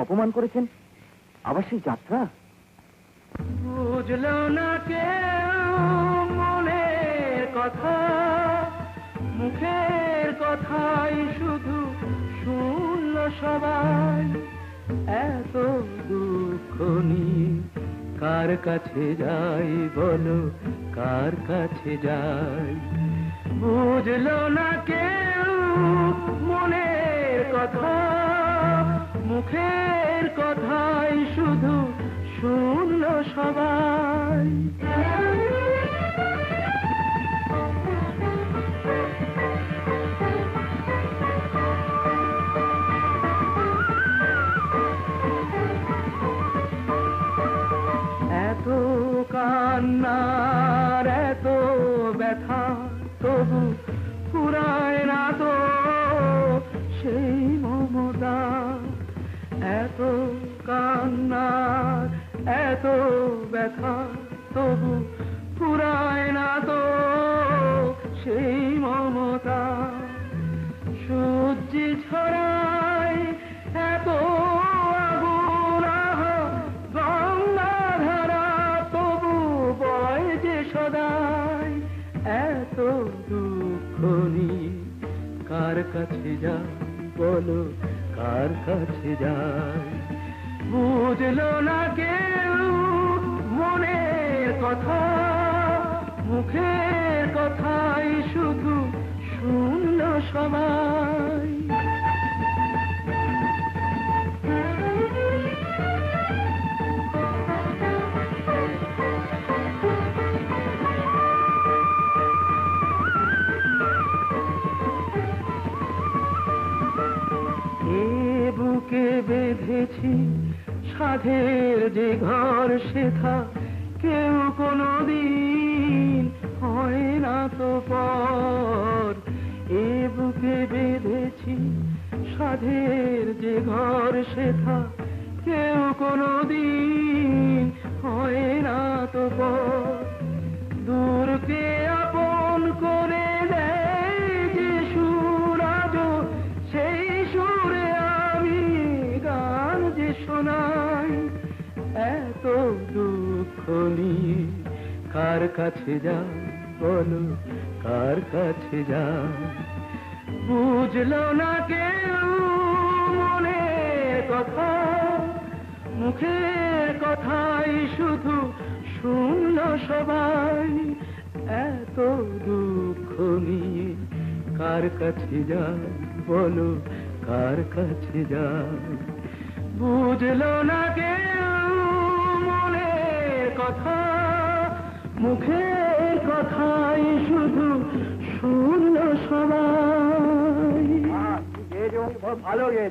অপমান করেছেন? আবার সেই যাত্রা? বুঝলো না কেউ মনের কথা, মুখের কথাই শুধু শুনল সবাই। এত দুঃখ কার কাছে যাই বলো, কার কাছে যাই? বুঝলো না কেউ মনের কথা মুখের কথাই শুধু শুনল সবাই। এত কান্নার এত ব্যথা তবু কান্নার এত ব্যথা তবু ফুরায় না তো সেই মমতা। সূর্যি ছড়ায় এত যে সদাই এত দুঃখ কার কাছে যাই বলো, কার কাছে যাই বুঝলো না কেউ মনের কথা মুখের কথাই শুধু শুনল সবাই বুকে বেঁধেছি সাধের যে ঘর শেখা কেউ কোনো দিন হয় না তো পর। এ বুকে বেঁধেছি সাধের যে ঘর শেখা কেউ কোনো দিন হয় না তো পর। শোনাই এত দুঃখ নিয়ে কার কাছে যাই বলো, কার কাছে যাই বুঝলো না কেউ মনের কথা মুখের কথাই শুধু শুনল সবাই। এত দুঃখ নিয়ে কার কাছে যাই বলো, কার কাছে যাই বুঝলো না কেউ কথা মুখের কথাই শুধু শুনল সবাই। ভালো গেছে